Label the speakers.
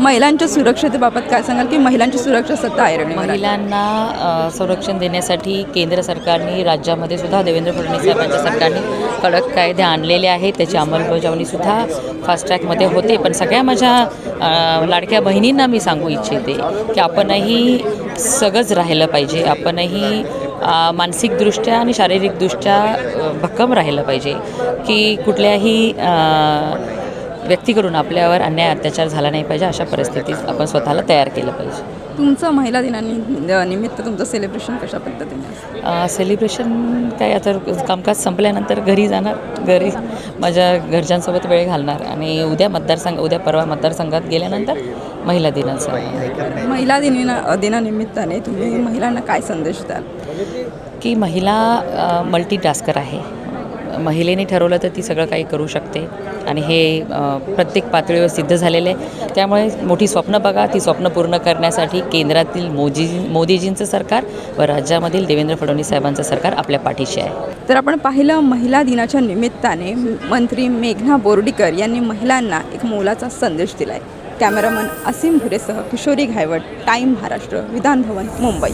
Speaker 1: महिलांच्या सुरक्षतेबाबत काय सांगाल की महिलांची सुरक्षा सत्ता आहे.
Speaker 2: महिलांना संरक्षण देण्यासाठी केंद्र सरकारने राज्यामध्ये सुद्धा देवेंद्र फडणवीस साहेबांच्या सरकारने कडक कायदे आणलेले आहेत. त्याची अंमलबजावणीसुद्धा फास्ट ट्रॅकमध्ये होते. पण सगळ्या माझ्या लाडक्या बहिणींना मी सांगू इच्छिते की आपणही सगळंच राहिलं पाहिजे. आपणही मानसिकदृष्ट्या आणि शारीरिकदृष्ट्या भक्कम राहिलं पाहिजे. की कुठल्याही व्यक्तीकडून आपल्यावर अन्याय अत्याचार झाला नाही पाहिजे अशा परिस्थितीत आपण स्वतःला तयार केलं पाहिजे
Speaker 1: तुमचं महिला निमित्त तुमचं सेलिब्रेशन कशा पद्धतीने?
Speaker 2: सेलिब्रेशन काय आता कामकाज संपल्यानंतर घरी जाणार घरी माझ्या घरच्यांसोबत वेळ घालणार आणि उद्या मतदारसंघ उद्या परवा मतदारसंघात गेल्यानंतर महिला दिनाचं हे.
Speaker 1: महिला दिना दिनानिमित्ताने तुम्ही महिलांना काय संदेश द्याल
Speaker 2: की महिला मल्टीटास्कर आहे महिलेने ठरवलं तर ती सगळं काही करू शकते. आणि हे प्रत्येक पातळीवर सिद्ध झालेलं आहे. त्यामुळे मोठी स्वप्न बघा. ती स्वप्न पूर्ण करण्यासाठी केंद्रातील मोदी मोदीजींचं सरकार व राज्यामधील देवेंद्र फडणवीस साहेबांचं सरकार आपल्या पाठीशी आहे.
Speaker 1: तर आपण पाहिलं महिला दिनाच्या निमित्ताने मंत्री मेघना बोर्डीकर यांनी महिलांना एक मोलाचा संदेश दिलाय. कॅमेरामन असीम भुरेसह किशोरी घायवट टाईम महाराष्ट्र विधान भवन मुंबई.